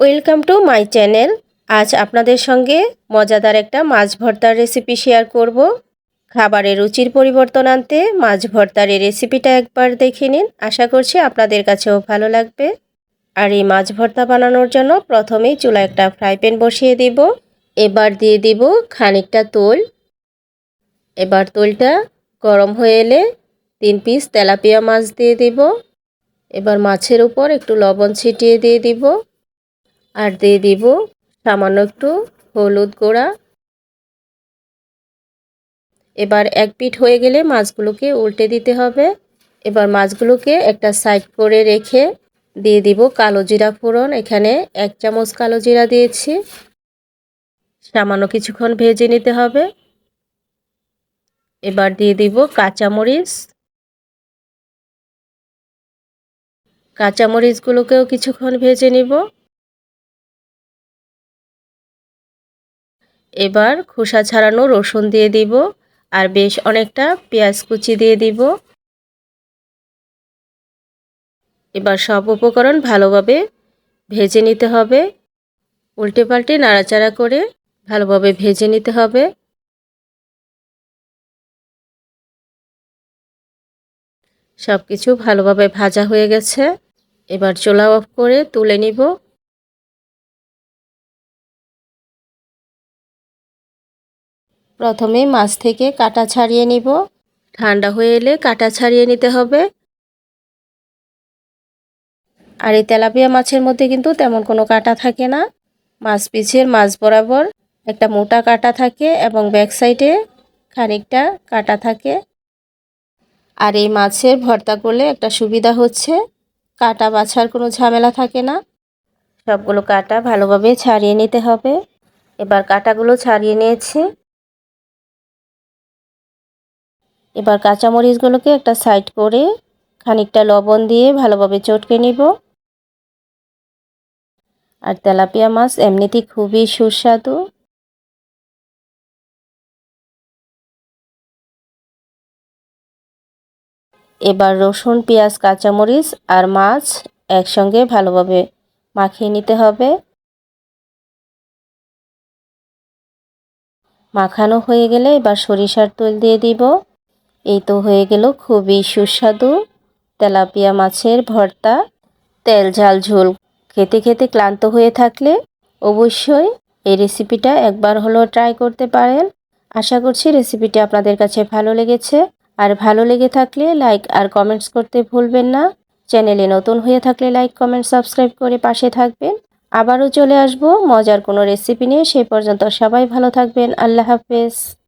Welcome to my channel আজ আপনাদের সঙ্গে মজাদার একটা মাছ ভর্তার রেসিপি শেয়ার করব। খাবারের রুচির পরিবর্তন আনতে মাছ ভর্তার এই রেসিপিটা একবার দেখে নিন। আশা করছি আপনাদের কাছেও ভালো লাগবে। আর এই মাছ ভর্তা বানানোর জন্য প্রথমেই চুলা একটা ফ্রাই প্যান বসিয়ে দিব। এবার দিয়ে দিব খানিকটা তোল। এবার তোলটা গরম হয়ে এলে তিন পিস তেলাপিয়া মাছ দিয়ে দিব। এবার মাছের উপর একটু লবণ ছিটিয়ে দিয়ে দিব। আর দিয়ে দিব সামান্য একটু হলুদ গুঁড়া। এবার এক পিঠ হয়ে গেলে মাছগুলোকে উল্টে দিতে হবে। এবার মাছগুলোকে একটা সাইড করে রেখে দিয়ে দিব কালো জিরা ফোড়ন। এখানে এক চামচ কালো জিরা দিয়েছি। সামান্য কিছুক্ষণ ভেজে নিতে হবে। এবার দিয়ে দিব কাঁচামরিচ। কাঁচামরিচগুলোকেও কিছুক্ষণ ভেজে নিব। এবার খোসা ছাড়ানো রসুন দিয়ে দিব আর বেশ অনেকটা পেঁয়াজ কুচি দিয়ে দিব। এবার সব উপকরণ ভালোভাবে ভেজে নিতে হবে। উল্টে পাল্টে নাড়াচাড়া করে ভালোভাবে ভেজে নিতে হবে। সব কিছু ভালোভাবে ভাজা হয়ে গেছে। এবার চোলা অফ করে তুলে নিব। প্রথমে মাছ থেকে কাটা ছাড়িয়ে নিব। ঠান্ডা হয়ে এলে কাটা ছাড়িয়ে নিতে হবে। আর এই তেলাপিয়া মাছের মধ্যে কিন্তু তেমন কোনো কাটা থাকে না। মাছ পিছের, মাছ বরাবর একটা মোটা কাটা থাকে এবং ব্যাক সাইডে খানিকটা কাটা থাকে। আর এই মাছের ভর্তা করলে একটা সুবিধা হচ্ছে, কাটা বাছার কোনো ঝামেলা থাকে না। সবগুলো কাটা ভালোভাবে ছাড়িয়ে নিতে হবে। এবার কাটাগুলো ছাড়িয়ে নিয়েছি। এবার কাঁচামরিচগুলোকে একটা সাইড করে খানিকটা লবণ দিয়ে ভালোভাবে চটকে নিব। আর তেলাপিয়া মাছ এমনিতেই খুবই সুস্বাদু। এবার রসুন, পেঁয়াজ, কাঁচামরিচ আর মাছ একসঙ্গে ভালোভাবে মাখিয়ে নিতে হবে। মাখানো হয়ে গেলে এবার সরিষার তেল দিয়ে দিব। এই তো হয়ে গেল খুবই সুস্বাদু তেলাপিয়া মাছের ভর্তা। তেল, ঝাল, ঝোল খেতে খেতে ক্লান্ত হয়ে থাকলে অবশ্যই এই রেসিপিটা একবার হলো ট্রাই করতে পারেন। আশা করছি রেসিপিটি আপনাদের কাছে ভালো লেগেছে। আর ভালো লেগে থাকলে লাইক আর কমেন্টস করতে ভুলবেন না। চ্যানেলে নতুন হয়ে থাকলে লাইক কমেন্ট সাবস্ক্রাইব করে পাশে থাকবেন। আবারও চলে আসব মজার কোনো রেসিপি নিয়ে। সেই পর্যন্ত সবাই ভালো থাকবেন। আল্লাহ হাফেজ।